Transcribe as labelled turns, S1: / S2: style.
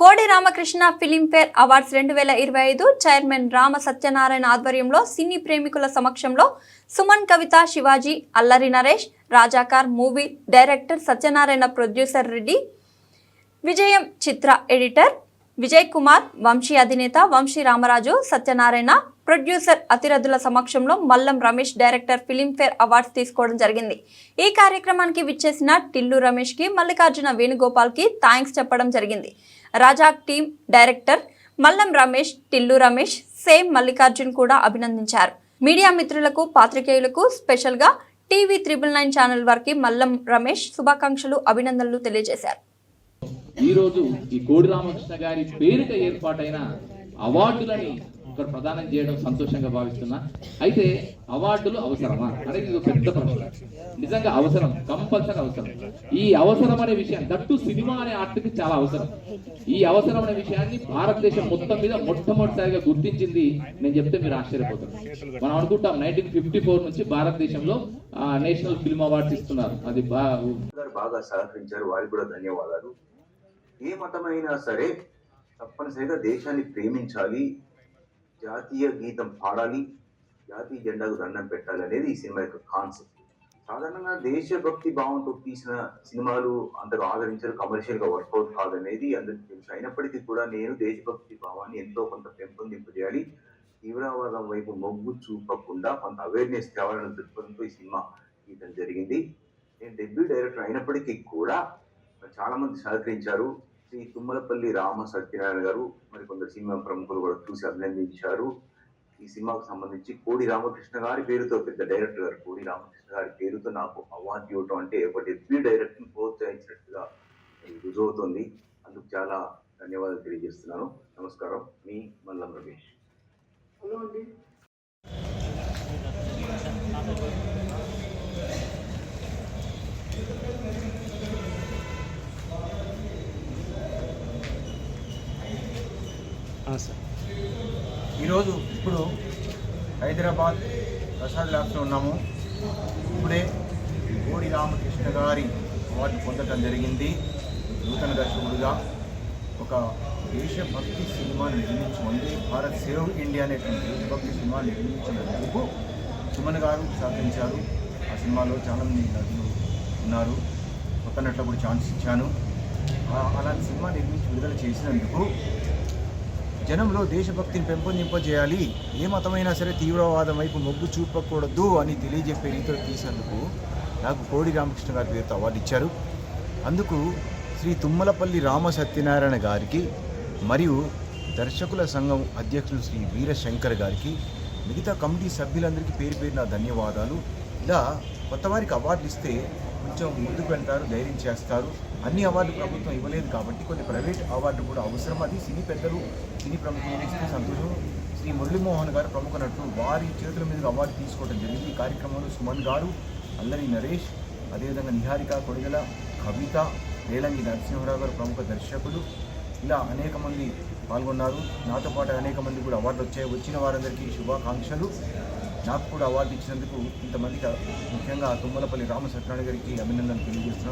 S1: కోడి Ramakrishna Filmfare awards రెండు వేల ఇరవై ఐదు చైర్మన్ రామ సత్యనారాయణ ఆధ్వర్యంలో సినీ ప్రేమికుల సమక్షంలో Suman Kavitha Shivaji Allari Naresh Razakar movie director Satyanarayana producer Reddy విజయం చిత్ర ఎడిటర్ విజయ్ కుమార్ వంశీ అధినేత వంశీ రామరాజు సత్యనారాయణ ప్రొడ్యూసర్ అతిరథుల సమక్షంలో Mallam Ramesh director Filmfare awards తీసుకోవడం జరిగింది. ఈ కార్యక్రమానికి విచ్చేసిన టిల్లు రమేష్కి మల్లికార్జున వేణుగోపాల్కి థ్యాంక్స్ చెప్పడం జరిగింది. రాజాక్ team director Mallam Ramesh Tillu Ramesh same Mallikarjun కూడా అభినందించారు. మీడియా మిత్రులకు పాత్రికేయులకు స్పెషల్గా టీవీ త్రిబుల్ నైన్ ఛానల్ వారికి మల్లం రమేష్ శుభాకాంక్షలు అభినందనలు తెలియజేశారు.
S2: ఈ రోజు ఈ కోడి రామకృష్ణ గారి పేరిట ఏర్పాటైన అవార్డులని ఇక్కడ ప్రదానం చేయడం సంతోషంగా భావిస్తున్నా. అయితే అవార్డులు అవసరమా? అనేది ఇది పెద్ద ప్రశ్న. నిజంగా అవసరం కంపల్సరీ అవసరం. ఈ అవసరం అనే విషయం దట్టు సినిమా అనే ఆర్ట్కి చాలా అవసరం. ఈ అవసరం అనే విషయాన్ని భారతదేశం మొత్తం మీద మొట్టమొదటిసారిగా గుర్తించింది. నేను చెప్తే మీరు ఆశ్చర్యపోతారు. మనం అనుకుంటాం నైన్టీన్ ఫిఫ్టీ ఫోర్ నుంచి భారతదేశంలో నేషనల్ ఫిల్మ్ అవార్డ్స్ ఇస్తున్నారు. అది
S3: బాగా సహకరించారు. వారికి కూడా ధన్యవాదాలు. ఏ మతమైనా సరే తప్పనిసరిగా దేశాన్ని ప్రేమించాలి జాతీయ గీతం పాడాలి జాతీయ జెండాకు దండం పెట్టాలి అనేది ఈ సినిమా యొక్క కాన్సెప్ట్ సాధారణంగా దేశభక్తి భావంతో తీసిన సినిమాలు అందరూ ఆదరించారు కమర్షియల్గా వర్కౌట్ కాదనేది అందరికీ తెలుసు. అయినప్పటికీ కూడా నేను దేశభక్తి భావాన్ని ఎంతో కొంత పెంపొందింపజేయాలి. తీవ్రవాదం వైపు మొగ్గు చూపకుండా కొంత అవేర్నెస్ తేవాలనే దృక్పథంతో ఈ సినిమా గీతం జరిగింది. నేను డెబ్యూ డైరెక్టర్ అయినప్పటికీ కూడా చాలా మంది సహకరించారు. శ్రీ తుమ్మలపల్లి రామ సత్యనారాయణ గారు మరి కొందరు సినిమా ప్రముఖులు కూడా చూసి అభినందించారు. ఈ సినిమాకు సంబంధించి కోడి రామకృష్ణ గారి పేరుతో పెద్ద డైరెక్టర్ గారు కోడి రామకృష్ణ గారి పేరుతో నాకు అవార్డు ఇవ్వటం అంటే ఒకటి త్రీ డైరెక్టర్ ప్రోత్సహించినట్టుగా రుజువుతోంది అందుకు చాలా ధన్యవాదాలు తెలియజేస్తున్నాను. నమస్కారం. మీ మల్లం రమేష్.
S4: ఈరోజు ఇప్పుడు హైదరాబాద్ ప్రసాద్ ల్యాబ్స్లో ఉన్నాము. ఇప్పుడే కోడి రామకృష్ణ గారి అవార్డు పొందటం జరిగింది. నూతన దర్శకుడుగా ఒక దేశభక్తి సినిమా నిర్మించమంది భారత్ సేవ్ ఇండియా అనేటువంటి దేశభక్తి సినిమా నిర్మించినందుకు సుమన్ గారు సహకరించారు. ఆ సినిమాలో చాలామంది నటులు ఉన్నారు. కొత్త నటులకు కూడా ఛాన్స్ ఇచ్చాను. ఆ- అలాంటి సినిమా నిర్మించి విడుదల చేసినందుకు జనంలో దేశభక్తిని పెంపొందింపజేయాలి. ఏ మతమైనా సరే తీవ్రవాదం వైపు మొగ్గు చూపకూడదు అని తెలియజెప్పే రీతిలో తీసినందుకు నాకు కోడి రామకృష్ణ గారి పేరుతో అవార్డు ఇచ్చారు. అందుకు శ్రీ తుమ్మలపల్లి రామ సత్యనారాయణ గారికి మరియు దర్శకుల సంఘం అధ్యక్షులు శ్రీ వీరశంకర్ గారికి మిగతా కమిటీ సభ్యులందరికీ పేరు పేరు నా ధన్యవాదాలు. ఇలా కొత్త వారికి అవార్డులు ఇస్తే కొంచెం ముందుకు వెళ్తారు ధైర్యం చేస్తారు. అన్ని అవార్డు ప్రభుత్వం ఇవ్వలేదు కాబట్టి కొన్ని ప్రైవేట్ అవార్డు కూడా అవసరం. అది సినీ పెద్దలు సినీ ప్రముఖులు శ్రీ సంతోషం. శ్రీ మురళీమోహన్ గారు ప్రముఖ నటులు వారి చేతుల మీద అవార్డు తీసుకోవడం జరిగింది. ఈ కార్యక్రమంలో సుమన్ గారు అల్లరి నరేష్ అదేవిధంగా నిహారిక కొడిగల కవిత రేలంగి నరసింహరావు గారు ప్రముఖ దర్శకులు. ఇలా అనేక మంది పాల్గొన్నారు. నాతో పాటు అనేక మంది కూడా అవార్డులు వచ్చాయి వచ్చిన వారందరికీ శుభాకాంక్షలు. నాకు కూడా అవార్డు ఇచ్చినందుకు ఇంతమందికి ముఖ్యంగా తుమ్మలపల్లి రామ సత్యనారాయణ గారికి అభినందనలు తెలియజేస్తున్నాను.